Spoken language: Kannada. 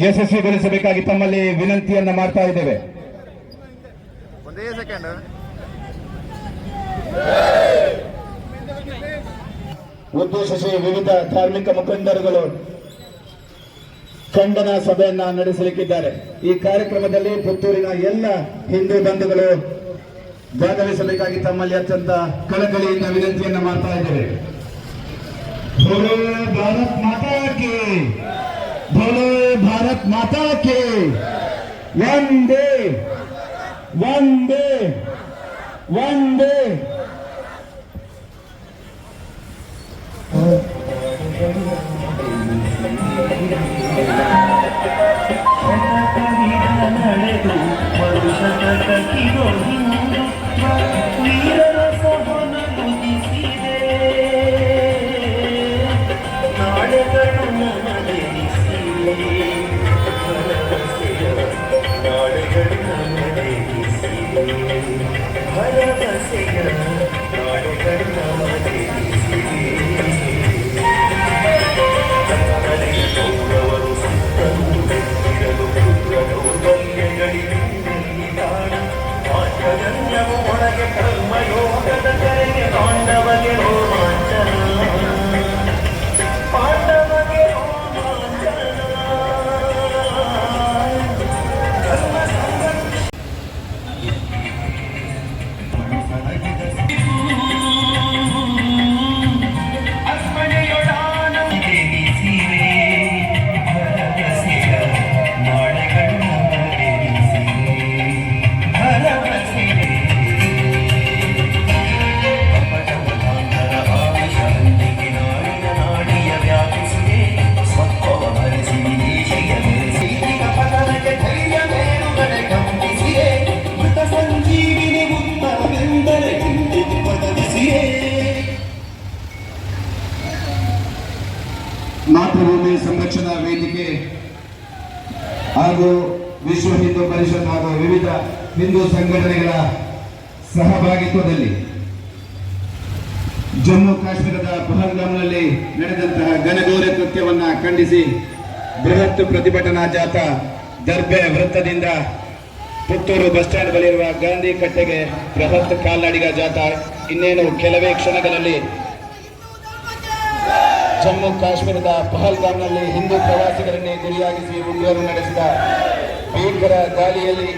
ಯಶಸ್ವಿಗೊಳಿಸಬೇಕಾಗಿ ತಮ್ಮಲ್ಲಿ ವಿನಂತಿಯನ್ನ ಮಾಡ್ತಾ ಇದ್ದೇವೆ. ಒಂದೇ ಸೆಕೆಂಡ್. ಉದ್ದೇಶಿಸಿ ವಿವಿಧ ಧಾರ್ಮಿಕ ಮುಖಂಡರುಗಳು ಖಂಡನ ಸಭೆಯನ್ನ ನಡೆಸಲಿಕ್ಕಿದ್ದಾರೆ. ಈ ಕಾರ್ಯಕ್ರಮದಲ್ಲಿ ಪುತ್ತೂರಿನ ಎಲ್ಲ ಹಿಂದೂ ಬಂಧುಗಳು ಭಾಗವಹಿಸಬೇಕಾಗಿ ತಮ್ಮಲ್ಲಿ ಅತ್ಯಂತ ಕಳಕಳಿಯಿಂದ ವಿನಂತಿಯನ್ನ ಮಾಡ್ತಾ ಇದ್ದೇವೆ. ಭಾರತ್ ಮಾತಾ ಕಿ ಭೋಲೋ ಭಾರತ್ ಮಾತಾ ಕಿ ವಂದೇ ವಂದೇ ವಂದೇ భయపసిన నాడు ಮಾತೃಭೂಮಿ ಸಂರಕ್ಷಣಾ ವೇದಿಕೆ ಹಾಗೂ ವಿಶ್ವ ಹಿಂದೂ ಪರಿಷತ್ ಹಾಗೂ ವಿವಿಧ ಹಿಂದೂ ಸಂಘಟನೆಗಳ ಸಹಭಾಗಿತ್ವದಲ್ಲಿ ಜಮ್ಮು ಕಾಶ್ಮೀರದ ಪಹಲ್ಗಾಮ್ನಲ್ಲಿ ನಡೆದಂತಹ ಘನಘೋರ ಕೃತ್ಯವನ್ನು ಖಂಡಿಸಿ ಬೃಹತ್ ಪ್ರತಿಭಟನಾ ಜಾಥಾ ದರ್ಬೆ ವೃತ್ತದಿಂದ ಪುತ್ತೂರು ಬಸ್ ಸ್ಟ್ಯಾಂಡ್ ಬಳಿರುವ ಗಾಂಧಿ ಕಟ್ಟೆಗೆ ಬೃಹತ್ ಕಾಲ್ನಡಿಗ ಜಾಥಾ. ಇನ್ನೇನು ಕೆಲವೇ ಕ್ಷಣಗಳಲ್ಲಿ ಜಮ್ಮು ಕಾಶ್ಮೀರದ ಪಹಲ್ಗಾಮ್ನಲ್ಲಿ ಹಿಂದೂ ಪ್ರವಾಸಿಗರನ್ನೇ ಗುರಿಯಾಗಿಸಿ ಉಗ್ರರು ನಡೆಸಿದ ಭೀಕರ ದಾಳಿಯಲ್ಲಿ